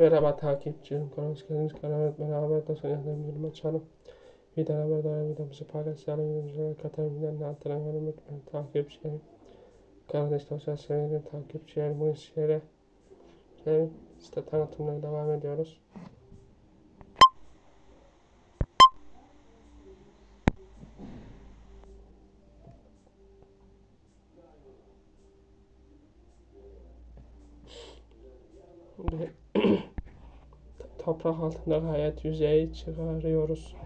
Merhaba takipçilerim. Kanalıma geldiniz. Kanalıma beraber de son yandan bir açalım. Video haberdar videomuzu paylaşalım. Videomuzu katalım. Videonun altına yorum unutmayın. Takipçilerim. Kardeş sosyal sevgilim takipçilerim. Bu işlere gelin. İşte tanıtımlara devam ediyoruz. Ve toprak altında hayat yüzeyi çıkarıyoruz.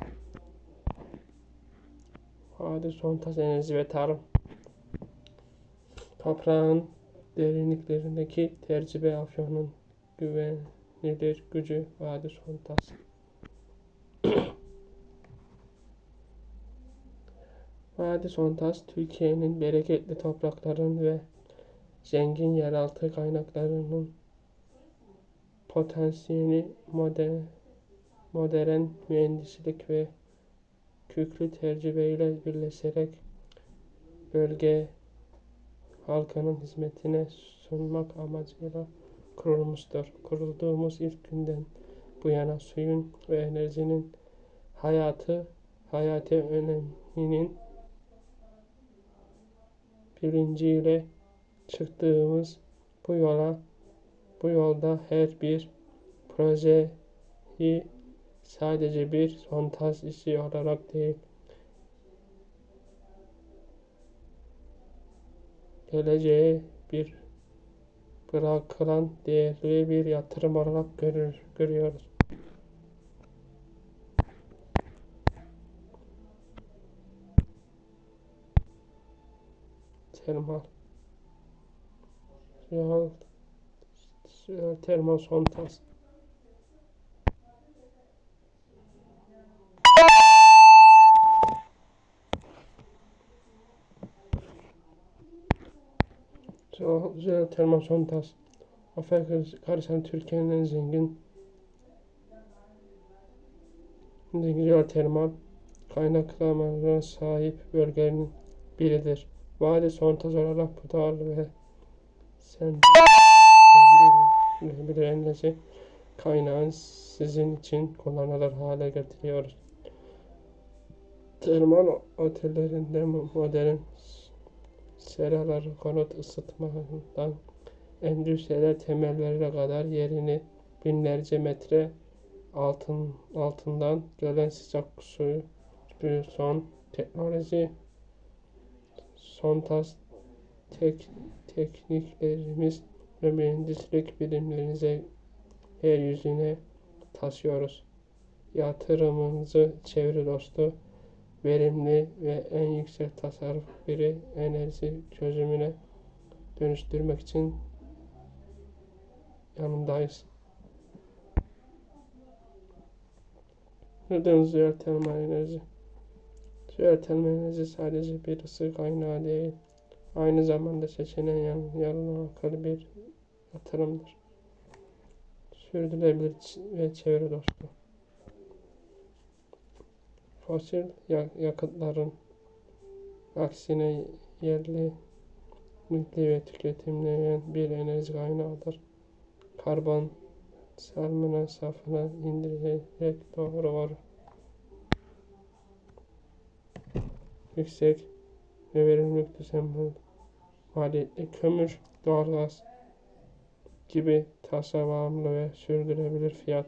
Hadi son tas enerji ve tarım. Toprağın derinliklerindeki tercibe afyonun güvenilir gücü vadi son tas. Vadi Sontas, Türkiye'nin bereketli toprakların ve zengin yeraltı kaynaklarının potansiyeli modern, modern mühendislik ve köklü tecrübeyle birleşerek bölge halkının hizmetine sunmak amacıyla kurulmuştur. Kurulduğumuz ilk günden bu yana suyun ve enerjinin hayatı, hayati öneminin bilinciyle çıktığımız bu yola bu yolda her bir projeyi sadece bir sontaj işi olarak değil, geleceğe bir bırakılan değerli bir yatırım olarak görür, görüyoruz. Termal Real Termal Sontas Real Termal Sontas Afrika Türkiye'nin en zengin Real Termal kaynaklarına sahip bölgenin biridir. Vadi Sontas olarak Pudar ve sen bir enerji kaynağın sizin için kullanılır hale getiriyoruz. Termal otellerinde modern seralar konut ısıtmadan endüstriyel temellerine kadar yerini binlerce metre altın altından gelen sıcak suyu bir son teknoloji son tas tek tekniklerimiz ve mühendislik bilimlerinize yeryüzüne taşıyoruz. Yatırımınızı çevre dostu, verimli ve en yüksek tasarruf bir enerji çözümüne dönüştürmek için yanındayız. Neden termal enerji? termal enerji sadece bir ısı kaynağı değil, aynı zamanda seçeneğin yanına akıllı bir yatırımdır. Sürdürülebilir ve çevre dostu. Fosil yakıtların aksine yerli, milli ve tüketimleyen bir enerji kaynağıdır. Karbon salmına safına indirerek doğru var. Yüksek ve verimlilik düzenli maliyetli kömür, doğalgaz gibi tasarruflu ve sürdürülebilir fiyat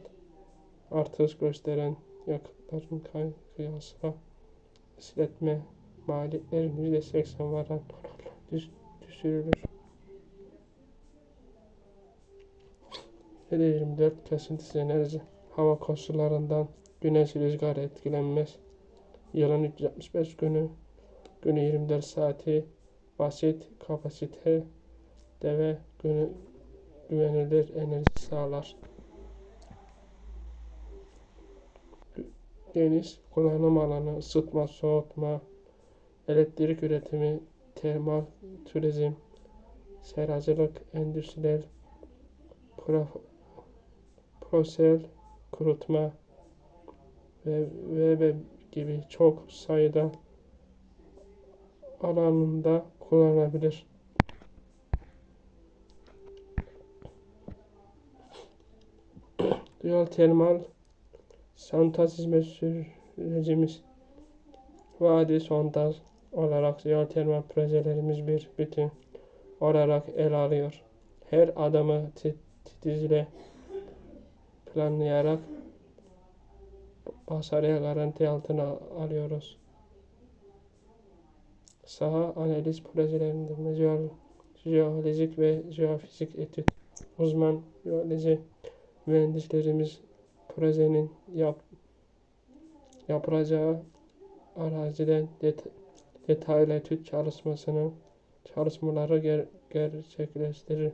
artış gösteren yakıtların kıyasla işletme maliyetlerin %80 varan düş, düşürülür. 724 kesintisiz enerji hava koşullarından güneş rüzgarı etkilenmez. Yılın 365 günü günü 24 saati basit kapasite ve güvenilir enerji sağlar. Geniş kullanım alanı, ısıtma, soğutma, elektrik üretimi, termal turizm, seracılık, endüstriyel, prosel, kurutma ve, ve, ve gibi çok sayıda alanında kullanılabilir. Geotermal sondaj hizmet sürecimiz vadi sondaj olarak geotermal projelerimiz bir bütün olarak ele alıyor. Her adımı titizle planlayarak başarıya garanti altına alıyoruz. Saha analiz projelerinde jeolojik ve jeofizik etüt uzman jeoloji mühendislerimiz projenin yap, yapılacağı araziden det, detaylı etüt çalışmasını çalışmaları ger, gerçekleştirir.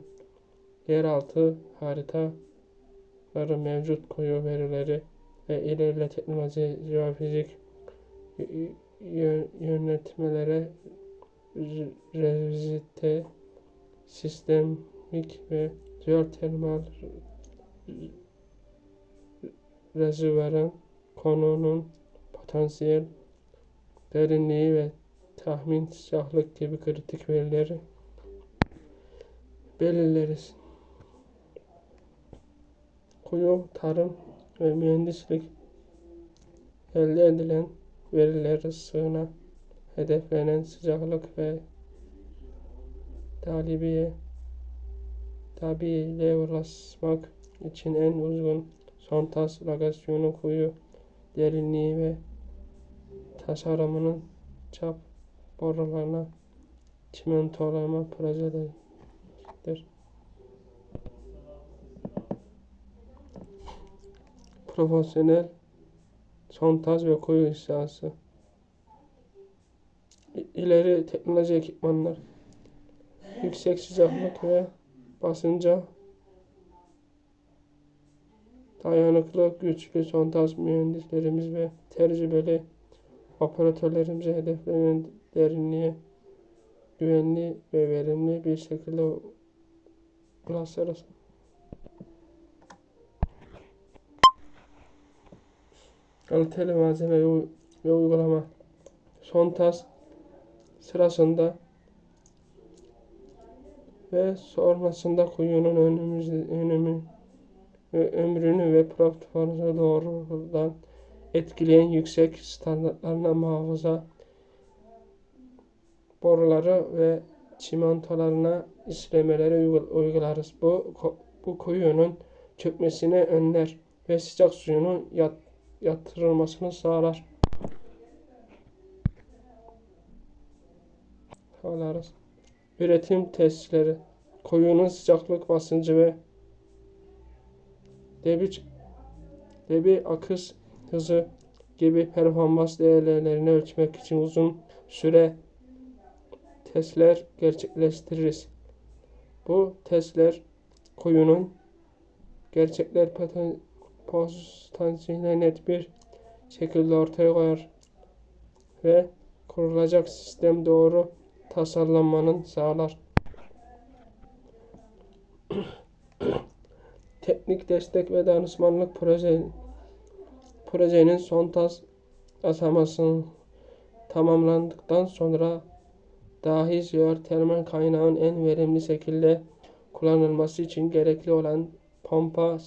Yeraltı haritaları mevcut koyu verileri ve ilerle teknoloji, jeofizik yönetmelere revizite, sistemik ve jeotermal rezervuarın konunun potansiyel derinliği ve tahmin sıcaklık gibi kritik verileri belirleriz. Kuyu, tarım ve mühendislik elde edilen verileri sığına hedeflenen sıcaklık ve talibiye tabiiyle ulaşmak için en uygun sontaj lokasyonu kuyu derinliği ve tasarımının çap borularına çimentolama projeleridir. Profesyonel sontaj ve kuyu ihsası ileri teknoloji ekipmanlar. Yüksek sıcaklık ve basınca. Dayanıklı güçlü sondaj mühendislerimiz ve tecrübeli operatörlerimize hedeflenen derinliğe güvenli ve verimli bir şekilde ulaşırız. Kaliteli malzeme ve, uygulama. Sondaj sırasında ve sonrasında kuyunun önümüz, önümü, ömrünü ve performansını doğrudan etkileyen yüksek standartlarına muhafaza boruları ve çimentolarına işlemeleri uygularız. Bu, bu kuyunun çökmesini önler ve sıcak suyunun yat, yatırılmasını sağlar. Sağlarız. Üretim testleri, koyunun sıcaklık basıncı ve debi, debi akış hızı gibi performans değerlerini ölçmek için uzun süre testler gerçekleştiririz. Bu testler koyunun gerçekler potansiyelini net bir şekilde ortaya koyar ve kurulacak sistem doğru tasarlanmanın sağlar. Teknik destek ve danışmanlık proje, projenin son tas aşamasının tamamlandıktan sonra dahi jeotermal kaynağın en verimli şekilde kullanılması için gerekli olan pompa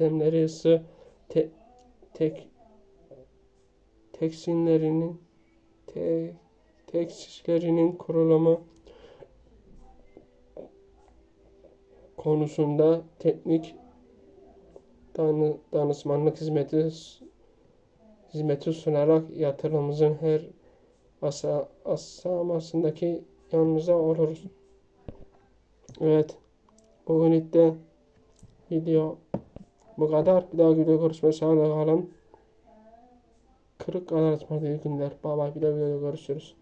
sistemleri ısı te, tek teksinlerinin te, tesislerinin kurulumu konusunda teknik danı, danışmanlık hizmeti hizmeti sunarak yatırımımızın her asa, aşamasındaki yanınıza oluruz. Evet. Bu ünite video bu kadar. Bir daha video görüşmek üzere kalın. Kırık kadar iyi günler. Baba bir daha videoda görüşürüz.